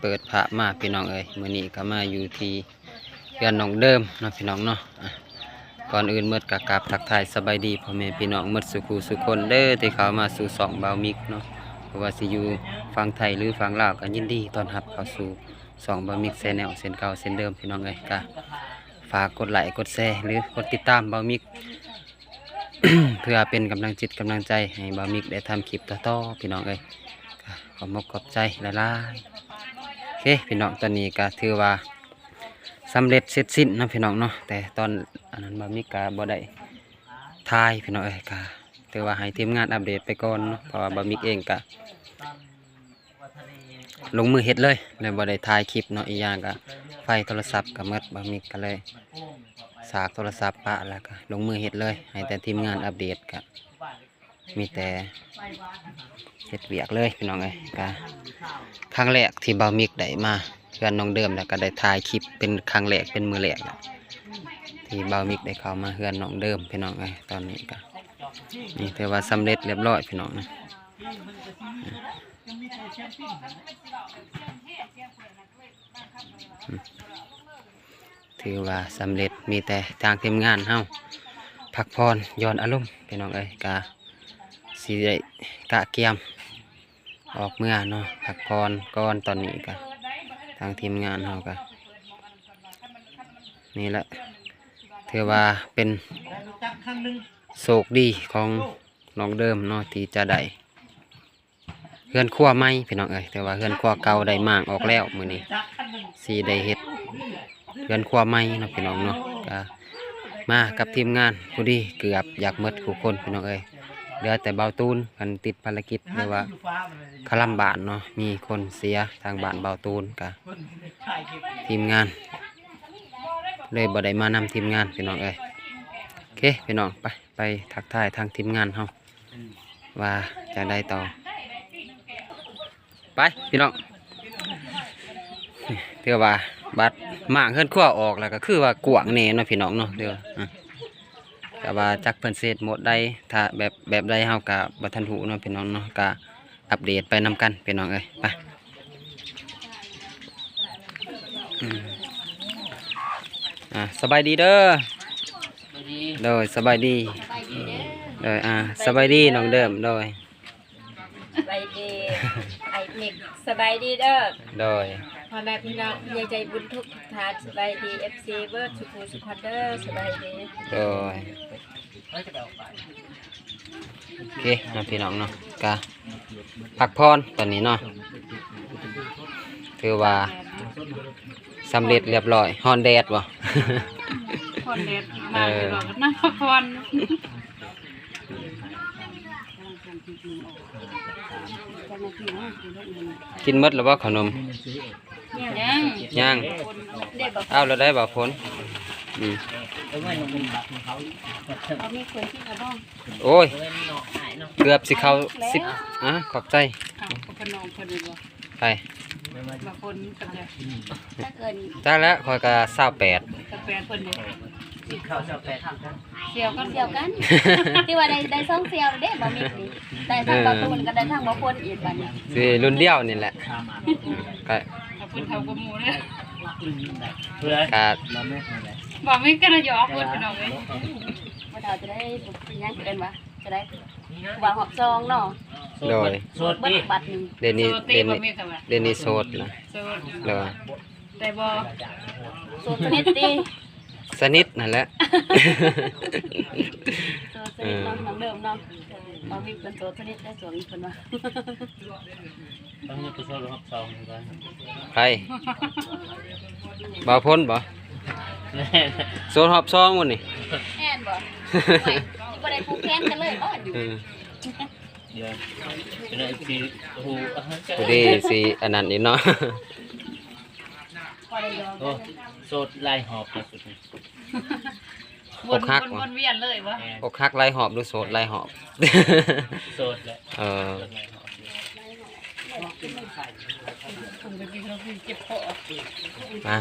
เปิดพระมาพี่น้องเอ้ยมื้อนี้ก็มาอยู่ที่เรือนน้องเดิมเนาะพี่น้องเนาะก่อนอื่นเมื่อกกราบทักทายสบายดีพ่อแม่พี่น้องหมดสุขูสุคนเด้อที่เข้ามาสู่สองบามิกเนาะเพราะว่าสิอยู่ฝั่งไทยหรือฝั่งลาวก็ยินดีต้อนรับเข้าสู่สองบามิกแชนแนลเส้นเก่าเส้นเดิมพี่น้องเอ้ยก็ฝากกดไลค์กดแชร์หรือกดติดตามบามิก เพื่อเป็นกำลังจิตกำลังใจให้บามิกได้ทำคลิปต่อๆพี่น้องเอ้ยก็ขอมกขอบใจหลายๆ เคพี่น้องตอนนี้ก็ถือว่าสำเร็จเสร็จสิ้นนะพี่น้องเนาะแต่ตอนอันนั้นบามีกาบ่ได้ทายพี่น้องเอ้ยก็ถือว่าให้ทีมงานอัปเดตไปก่อนเนาะเพราะว่าบามิกเองก็ลงมือเฮ็ดเลยเลยบ่ได้ถ่ายคลิปเนาะอีกอย่างก็ไฟโทรศัพท์ก็หมดบามิกก็เลย สากโทรศัพท์ปะแล้วก็ลงมือเฮ็ดเลย ให้แต่ทีมงานอัปเดตก็ มีแต่เฮ็ดเวียกเลยพี่น้องเอ้ยก็ครั้งแรกที่เบามิกได้มาเพื่อนน้องเดิมแล้วก็ได้ถ่ายคลิปเป็นครั้งแรกเป็นมือแรกแล้วที่เบามิกได้เข้ามาเพื่อนน้องเดิมพี่น้องไอ้ยตอนนี้ก็นี่ถือว่าสำเร็จเรียบร้อยพี่น้องนะถือว่าสำเร็จมีแต่ทางทีมงานเฮาพักผ่อย้อนอารมณ์พี่น้องเอ้ยกา สีได้กะเกียม ออกเมื่อเนาะพักผ่อนก่อนตอนนี้ก็ทางทีมงานเราก็นี่แหละถือว่าเป็นโศกดีของน้องเดิมเนาะที่จะได้เฮือนขั้วไม่พี่น้องเอ้ยแต่ว่าเฮือนขั้วเก่าได้มางออกแล้วมือนี้สีได้เฮ็ดเฮือนขั้วไม่เนาะพี่น้องเนาะก็มากับทีมงานพอดีเกือบอยากมดทุกคนพี่น้องเอ้ย เหลือแต่เบาตูนกันติดภารกิจหรือว่าคลัมบานเนาะมีคนเสียทางบานเบาตูนกับทีมงาน เลยบ่ได้มานำทีมงานพี่น้องเอ้ยโอเคพี่น้องไปไปทักทายทางทีมงานเฮาว่าจะได้ต่อ ไปพี่น้องเถือว่าบัดมากเฮิรนขั้วออกแล้วก็คือว่ากวางแน่เนาะพี่น้องเนาะเด้ออะ แต่ว่าจักเพิ่นเศษหมดได้ถ้าแบบแบบใดเฮาก็บ่ทันหูเนาะพี่น้องเนาะก็อัปเดตไปนำกันพี่น้องเอ้ยไปอืมอ่าสบายดีเด้อโดยสบายดีโดยอ่าสบายดีน้องเดิมโดยสบายดีไอเมกสบายดีเด้อโดย พ่อแม่พี่น้องพี่ใจบุญทุกทุกท่านสบายดีเอฟซีเบิร์ดสุขุสุขคนเด้อสบายดีโดยโอเคนะพี่น้องเนาะกะพักพรตอนนี้เนาะถือว่าสำเร็จเรียบร้อยฮอนแดดบ่คนเด็ดมาไปบอกกันนะพักผ่อนกินหมดแล้วบ่ขนม ยังย่างเด็กบอกเอาแล้วได้บ่พ้นอืมเขามีคนที่เขาบ้องโอ้ย เกือบสิเข้าสิบอะขอบใจอ้าวก็เป็นน้องคนนี้บ่ไปบางคนก็จะถ้าเกินจ้าแล้วคอยกะเศร้าแปดกาแฟเพิ่นเด้เสี่ยวกันเสี่ยวกันเสี่ยวกัน ที่ว่าได้ได้ซ่องเสี่ยวเด้บ่มีนี่ได้ทางบางคนก็ได้ทางบางคนอีกบัดนี้สิรุ่นเดียวนี่แหละ ก็เอาเพิ่นเท่ากับหมู่เด้อกะบ่มีกันนะหยอกเพิ่นพี่น้องเอ้ยว่าเราจะได้ยังเกินวะจะได้วางหอบซองเนาะโดยเบิดบัตรหนึงเดยวนี้โซเดตียวบ่นี้มีคำว่าเดยวนี้โสดนะโซดเลยแต่บ่โซสนิทติสนิทนั่นแหละโซสนิทเนาะน้องเดิมเนาะบ่มีเพิ่นโซสนิทได้สวนเพิ่นว่า ต้องมีตัวโซ่รอบสองเหมือนกันใครบ่าวพ้นบ่โซนหอบซองวันนี่แม่นบ่ไม่บ่ได้ผูกแขนกันเลยบ่อยู่อืมเดี๋ยวเป็นไอ้ที่หูอะฮะพอดีสิอันนั้นนี่เนาะบ่ได้ยอมโอ้โซดลายหอบล่าสุดนี่วนวนวนเวียนเลยบ่แอนอกหักไล่หอบหรือโสดไล่หอบโซดแหละเออลายหอบนี่ ผ มจะกินแล้วเจ็บคอมา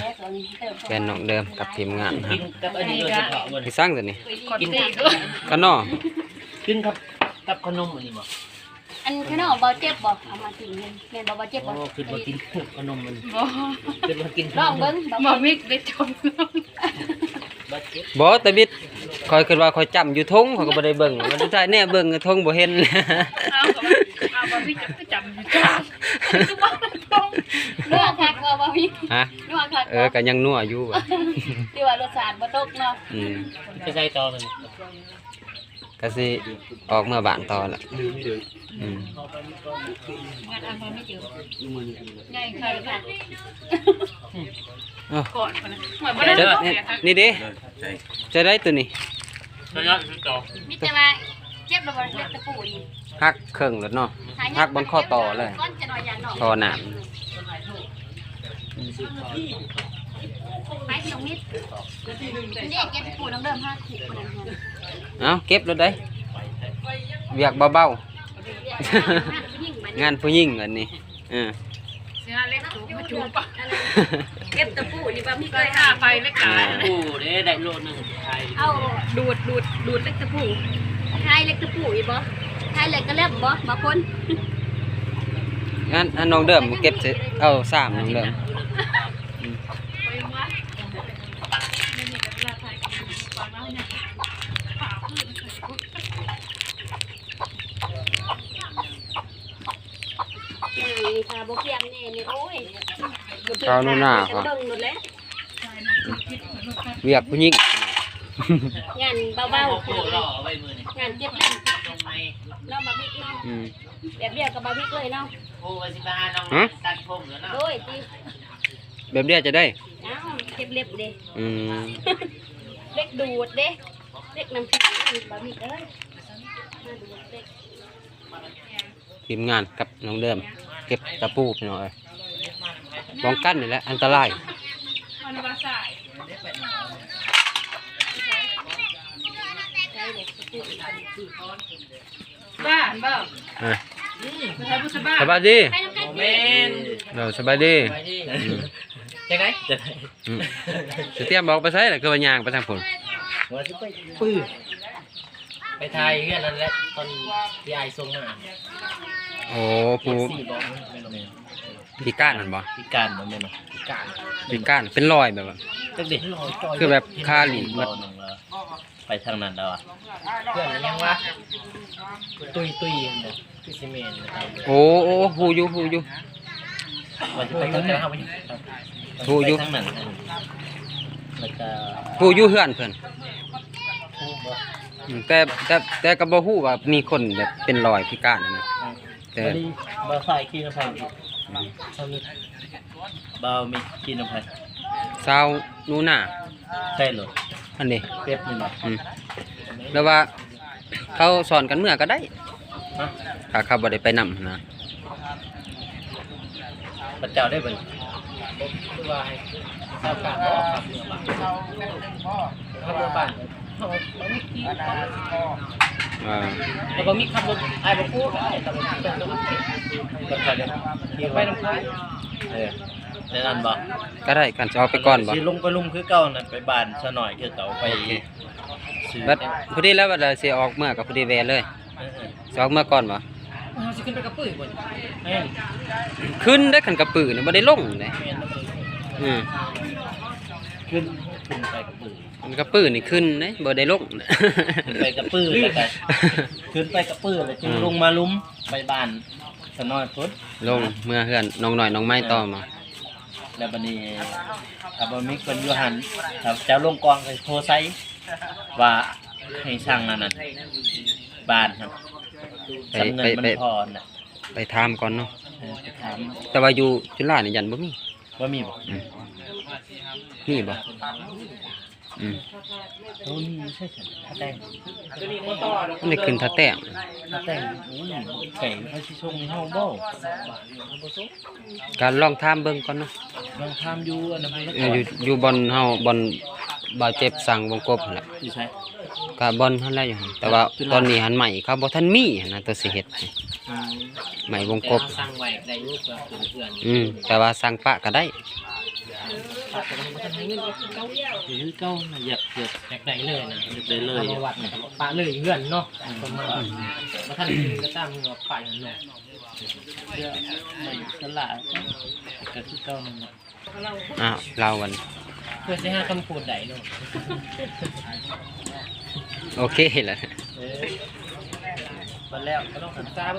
เป็นน้องเดิมกับทีมงานฮะกินกับอันนี้โดยเฉพาะมันพี่สร้างตัวนี้คอนเต้ด้วยกันเนาะกินครับกับขนมอันนี้บ่ออันข้างนอกบ่เจ็บบ่เอามากินแม่นแม่นบ่บ่เจ็บโอ้บ่คือมากินขนมมันบ่คือมากินลองเบิ่งบ่บ่มิกได้จมบัดเจ็บบ่แต่บิดคอยคิดว่าคอยจำอยู่ทงเขาก็บ่ได้เบิ่งมันสุดท้ายแน่เบิ่งทงบ่เห็น เอาก็ว่าเอาบ่มิกจะจำอยู่จ้าคือบ่ต้องนัวคักบ่บ่มีฮะนัวคักเออก็ยังนัวอยู่ว่ะที่ว่ารสชาติบ่ตกเนาะอืมไปใส่ต่อมันก็สิออกเมื่อบ้านต่อละอืมงานอันบ่ไม่เจอใหญ่ใครค่ะเอ้าก่อนพุ่นน่ะเหมือนบ่ได้จะต้องนี่เสียค่ะนี่เด้จะได้ตัวนี้ระยะคือต่อมีแต่ว่าเจ็บแล้วบ่เล็บตะปูนี่ หักเครื่องแล้วเนาะหายากหักบนข้อต่อเลยก้อนจะน้อยอย่างเนาะต่อหนามไปตรงนี้นี่เก็บตะปูน้ำเดิมห้าขุคนนั้นเอ้าเก็บแล้วได้เวียกเบายิ่งมันๆงานผู้หญิงอันนี้เออเสียเล็กจูบมาจูบปะเก็บตะปูนี่บ่มีก็ห้าไฟเล็กกายโอ้เด้ได้โลนึงไทยเอาดูดดูดดูดเล็กตะปูทายเล็กตะปูอีบ่ ทายเล็กก็เล็บบ่มาคนงานอันน้องเดิมเก็บเสร็จเอาสามน้องเดิมไปมาไม่มีกับเวลาถ่ายกับปากแล้วเนี่ยปากคือนี่ค่ะบ่เคียงแน่นี่โอ้ยข้าวนู่นน่ะก็ก็เบิ่งหมดแล้วเวียกผู้หญิงงานเบาโอ้ๆโหรอไว้มือนี่งานเจ็บแน่นตรงไหน เนาะบ่มีเนาะ อืมแบบเดียวกับบาวิกเลยเนาะโอ้วันสิบห้าน้องฮะตัดผมแล้วเนาะโดยตีแบบเดียวจะได้เอ้าเก็บเล็บเด้อืมเล็กดูดเด้เล็กน้ำพริกบาวิกเอ้ยมาดูดเล็กทีมงานกับน้องเดิม เก็บตะปูไปหน่อยป้องกันนี่แหละอันตรายมันว่าสายใช่เด็กตะปู อีกคนอีกบ้านบ่อะไม่ใช่ผู้สบ้าสบายดีไปน้ำกันเมนเราสบายดีไปดิจะไงจะไงอืมสิเตรียมบอกไปใช้แหละคือว่าย่างไปทางผลว่าจะไปปื้อไปไทยเพื่อนนั่นแหละตอนที่ไอส่งมาโอ้ปูผู้สี่บอกไม่รู้พิการนั่นบ่พิการมันเป็นพิการพิการเป็นรอยแบบว่าจักดิคือแบบคาหลีเราหนึ่งแล้ว ไปทางนั้นแล้วอะเพื่อนมันยังวะตุยตุยบอกตุยซีเมนต์นะครับโอ้โอ้ฮูอยู่ฮูอยู่ ว่าจะไปทางนั้นครับถูกอยู่ ไปทางนั้นแล้วก็ฮูอยู่เฮือนเพิ่นผู้บ่อืมแต่แต่แต่ก็บ่ฮู้ว่ามีคนแบบเป็นรอยพิการนะแต่บริบาฝ่ายขี้น้ำไผ่ทำนี่บาวมีขี้น้ำไผ่สาวหนูหน้าใช่เหรอ อันนี้เป๊บนี่มาอืมแล้วว่า เขาสอนกันเมื่อก็ได้ฮะถ้าเขาบ่ได้ไปนำนะพระเจ้าได้บ่คือว่าให้ชาวการบ่ขับเรือบ้านขับเรือบ้านเขาบ่มีขี้อ่าแล้วบ่มีขับรถไอ้บ่พูดได้แต่บ่มีเป็นตัวรถไฟเด้ขี่ไปน้ำไผ่เออ ในนั้นบ่ก็ได้กันจะเอาไปก่อนบ่สิลงไปลุมคือเก่านั่นไปบ้านซะหน่อยคือเก่าไปซื้อบัดพอดีแล้วว่าสิออกเมื่อก็พอดีแวะเลยเออสิออกเมื่อก่อนบ่ๆเราสิขึ้นไปกับปื้อบ่แม่นขึ้นได้ขันกระปือนี่บ่ได้ลงเลยแม่นแล้วอืมขึ้นขึ้นไปกับปื้อมันกระปือนี่ขึ้นเด้บ่ได้ลงขึ้นไปกับปื้อแล้วก็ขึ้นไปกับปื้อแล้วจึงลงมาลุมไปบ้านซะหน่อยพุ่นลงเมื่อเฮือนน้องหน่อยน้องไม้ต่อมา แล้วบัดนี้ถ้าบ่มีคนอยู่หันถ้าเจ้าลงกองก็โทรใส่ว่าให้สั่งนั่นน่ะบ้านครับไปจำเงิไปนมันไปพอน่ะไปถามก่อนเนาะเออไปถามแต่ว่าอยู่จุฬานี่ยันบ่มีว่ามีบ่อืมมีบ่ อืมโอ้นี่ไม่ใช่ฉันถ้าแต่งมันได้ขึ้นท่าแต้มถ้าแต่งโอ้ยไก่เขาสิส่งให้เฮาบ่เฮาบ่ส่งการลองถามเบิ่งก่อนเนาะลองถามอยู่อันนั้นเพิ่นก็เอออยู่อยู่บอนเฮาบอนบาดเจ็บสั่งวงกบหั่นแหละอยู่ใช่ก็บอนหั่นแหละอยู่หั่นแต่ว่าตอนนี้หันใหม่เขาบ่ทันมีหั่นนะตัวสิเฮ็ดให้ใหม่วงกบ สั่งไว้ได้รูปกับเพื่อนอืมแต่ว่าสั่งปะก็ได้ เออฝากแต่มันบ่ทันให้เงินก็คือเก่าหรือเก้าน่ะอยากเกิดอยากได้เลยนะอยากได้เลย อามาวัดเนี่ยปะเลยเงื่อนเนาะประมาณบ่ทันกินก็ตามเงาปะอย่างเนาะเพื่อไม่สละก็คือเก้านั่นแหละอ้าวเรากัน เพื่อสิหาคำพูดใดเนาะโอเคแหละเออวันแล้วก็ต้องศึกษาง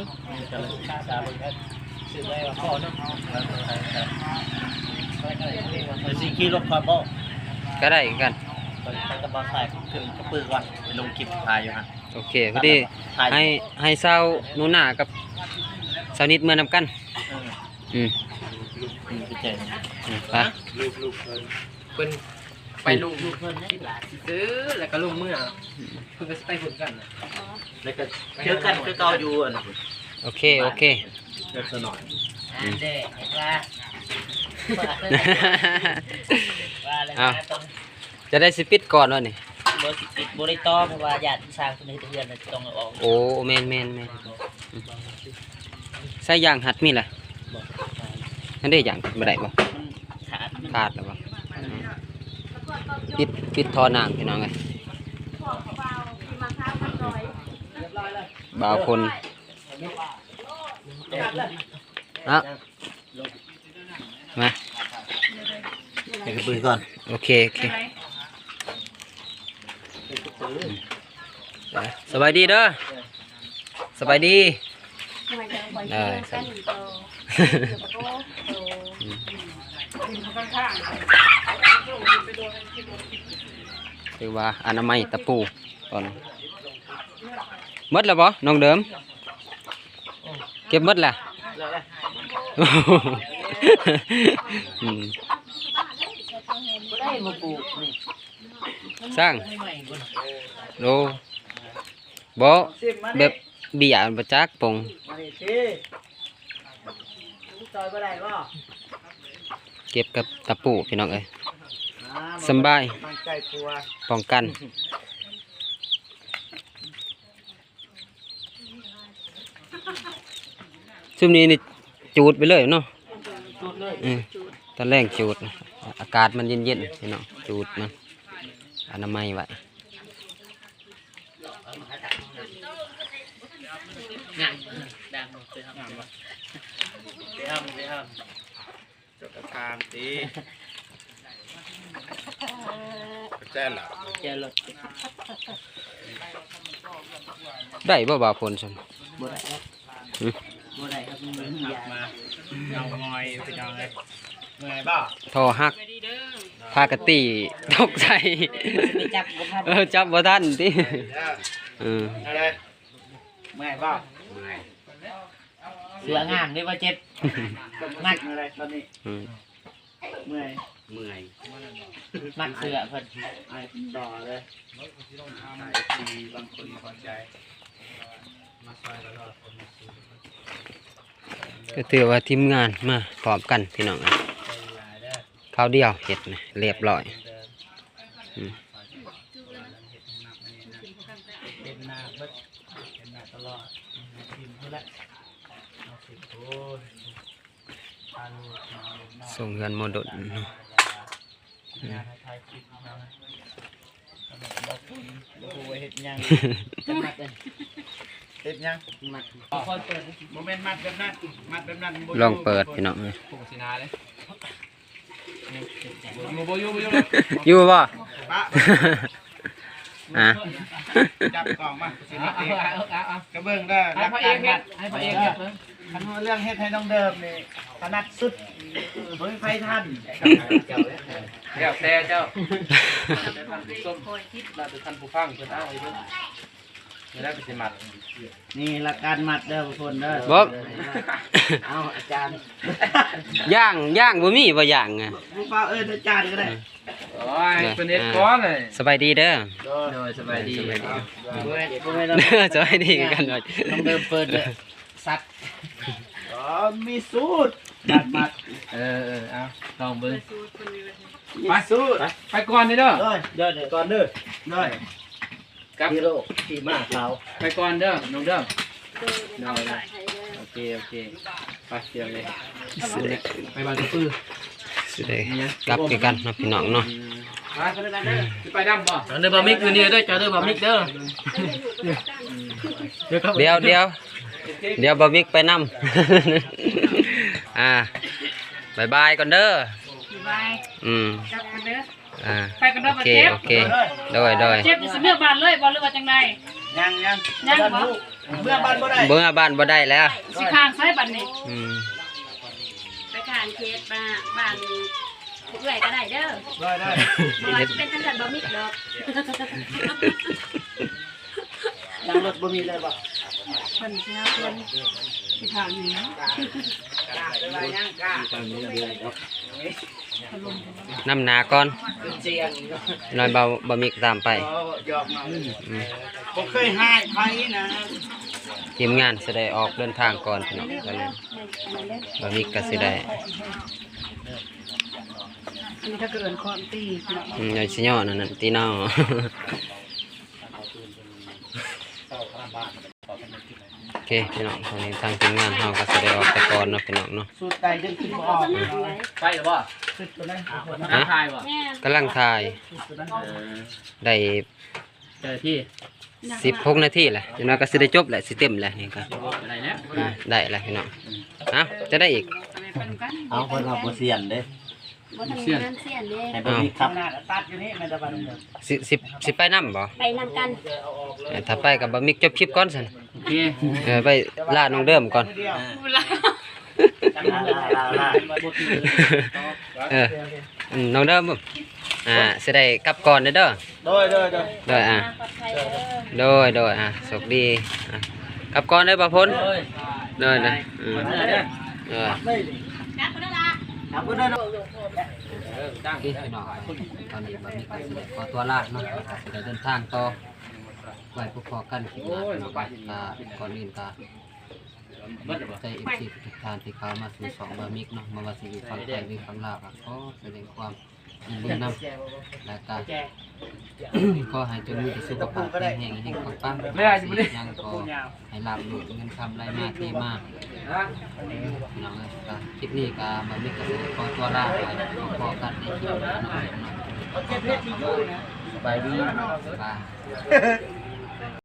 ก็เลยศึกษาษาบิ่งก็สิได้ว่าพอเนาะ ไปๆไปๆเรียกว่าเดี๋ยวสิขี่รถคอยบ่ก็ได้กันไปไปกับบอลสายขึ้นกระปือก่อนไปลงคลิปถ่ายอยู่ฮะโอเคพอดีถ่ายให้ให้เศร้าหนูหน้ากับสาวนิดเมื่อนำกันเอออืมอืมไปเจออืมไปเพิ่นไปลงลูกเพิ่นให้หลานซื้อแล้วก็ลงเมื่อเพิ่นก็สิไปหุ่นกันน่ะแล้วก็เจอกันคือเก่าอยู่อะนะโอเคโอเคเดี๋ยวสนอยอันเด้เห็นว่า ว่าเลยอ้าวนะต้องจะได้สิปิดก่อนวะนี่บ่สิปิดบ่ได้ต่อเพราะว่าญาติสร้างคนนี้เดือนน่ะต้องเอาออกโอ้แมนแมนแมนอืมใส่ยางหัดมีแหละนั่นได้ยางบ่ได้บ่มันขาดขาดแล้วบ่อืมปิดปิดท่อน้ำพี่น้องไงบ่าวคนอะมา เดี๋ยวกระปือก่อนโอเคโอเคสบายดีเด้อสบายดีได้เชื่อกันโตเดี๋ยวก็โตหรือว่าอนามัยตะปูตอนมดแล้วบ่น้องเดิม เก็บมดแล้วอืม ได้มาปลูกนี่สร้างใหม่ๆบ่โลบ่แบบเบียร์บ่จักปงมาดิสิซอยบ่ได้บ่เก็บกับตะปูพี่น้องเอ้ยสำบายตั้งใจกลัวป้องกัน ซุมนี้นี่จูดไปเลยเนาะสุดเลยอืมตอนแรกจูด อากาศมันเย็นๆพี่น้องจูดมันอนามัยไว้งามดังไปทำงามบ่ไปห้ามไปห้ามจดตามตีเจอรถได้บ่บ่าวพลซั่นบ่ได้ครับบ่ได้ครับมันยามาเงางอยไปจังเลย เมื่อยบ้าทอหักพากะตีตกใจไปจับบ่ทันเออจับบ่ทันติเอออะไรเมื่อยบ้าเสืองามนี่ว่าเจ็บมักอะไรตอนนี้อืมเมื่อยเมื่อยมักเสือเพิ่นไอ้ต่อเลยสายทีบางคนพอใจก็ถือว่าทีมงานมาพร้อมกันพี่น้องอะ ข้าวเดียวเฮ็ดนะเรียบร้อยอืมเป็นหน้าเบิดเป็นหน้าตลอดทีมเพื่อนละเอาสิโอ้ยพาลูกมาลูกน้องส่งเงินโมดดเนาะงานถ่ายคลิปนะบอกคุณบอกว่าเฮ็ดยังจะมักเลยเฮ็ดยังมักค่อยเปิดโมเมนต์มัดแบบนั้นมัดแบบนั้นบ่ลองเปิดพี่น้องเลย ผูกสินาเลยเจ็บใจบ่บ่อยู่บ่อยู่อยู่บ่อะจับกล่องมาสิเอาเอาเอากระเบื้องเด้ให้พระเอกเฮ็ดให้พระเอกเฮ็ดเลยคันเรื่องเฮ็ดให้น้องเดิมนี่ถนัดสุดบ่มีใครทันเดี๋ยวแต่เจ้าส้มเราจะทันผู้ฟังเพิ่นเอาไว้เบิ่ง นี่ได้ไปสิมัดนี่หลักการมัดเด้อทุกคนเด้อบ่ เอาอาจารย์ย่างย่างบ่มีบ่ย่างอะ ผู้ฟ้าเอิ้นอาจารย์ก็ได้โอ้ยเป็นเอ็ดก้อนเลยสบายดีเด้อ โดยสบายดีสบายดี บ่แม่นบ่แม่นเด้อสบายดีคือกันว่าต้องเดิมเปิดเลยซัดอ๋อมีสูตรการมัดเออเออเอาลองเบิ่งมีสูตรไปก่อนนี่เด้อ เด้อเด้อเดี๋ยวก่อนเด้อเด้อ ครับฮีโร่ที่มาเขาไปก่อนเด้อน้องเด้อโดยน้องใช้เด้อโอเคโอเคไปเดี๋ยวเลยไปบ้านตะปื้อสิได้กลับคือกันเนาะพี่น้องเนาะมาไปได้เด้อสิไปดำบ่เด้อบะมิกคืนนี้เด้อจ้าเด้อบะมิกเด้อเดี๋ยวเดี๋ยวเดี๋ยวบาวิกไปนำอ่าบายบายก่อนเด้อบายอืมกลับกันเด้อ อ่าไปกันเด้อโอมาเคเจ็บโอเคโดยโดยเจ็บอยู่เสมอบานเลยบ่หรือว่าจังได ยังยังยังบ่เมื่อบ้านบ่ได้เบื่อบ้านบ่ได้แล้วสิข้างใส่บัดนี้อืมไปขานเคสมาบ้านผู้ใหญ่ก็ได้เด้อได้ได้บ่ว่าสิเป็นจังซั่นบ่มีดอกทางรถบ่มีเลยบ่เพิ่นสิหาเพิ่นสิข้างนี้ น้ำหนาก่อนน้อยเบาบามิกตามไปหยอกมาอืมบ่เคยให้ไผนะทีมงานสิได้ออกเดินทางก่อนพี่น้องก็เลยบามิกก็สิได้อันนี้ถ้าเกิดความตีเนาะอืมยอยสิย่อนั่นน่ะตีน้อโเคพี่น้องตอนนี้ทางทีมงานเฮาก็สิได้ออกแต่ก่อนเนาะพี่น้องเนาะสุดใจจนคิดบ่ออกไปหรือบ่สุดตัวนั้นฮะทายบ่แม่กำลังถ่ายตัวนั้นได้เจอที่16นาทีแหละจังน้อยก็สิได้จบแหละสิเต็มแหละนี่ก็อะไรเนี่ยอืมได้แล้วพี่น้องเอ้าจะได้อีกไปนำกันเอาเพิ่นว่าบ่เสียนเด้บ่ทำงานเสียนเด้ให้บ่มีครับตัดอยู่นี่แม่ตะบันเด้อสิสิสิไปนํบ่ไปนำกัน เอ้ยถ้าไปกับบะมิกจบคลิปก่อนซั่น โอเคเออไปล่าน้องเดิมก่อนเดียวบุลาลาลาเอออืมน้องเดิมบ่อ่าสิได้กลับก่อนเด้อเด้อโดยโดยโดยโดยอะปลอดภัยเด้อโดยโดยอะโชคดีอะกลับก่อนเด้อบ่พ้นโดยนะอืมเออนักคนนั้นล่ะครับบ่ได้ตั้งที่พี่น้องตอนนี้บะมิกก็สิได้ขอตัวลาเนาะสิได้เดินทางต่อ ไว้พบพอกันคลิปหนาพี่น้องก็ก่อนอื่นก็เบิดหรือบ่ใจเอฟซีทุกท่านที่เข้ามาสู่สองบามิกเนาะมาว่าสิอยู่ฝั่งไทยหรือฝั่งลาวก็แสดงความยินดีนำและก็ขอให้จงมีแต่สุขภาพแข็งแรงแห่งปังปังยังก็ให้ลาบหลุดเงินคำไหลมาเทมาพี่น้องเอ้ยก็คลิปนี้ก็บามิกก็สิได้ขอตัวลาไปพอกันในคลิปหน้นะสบายดีบ๊ายบาย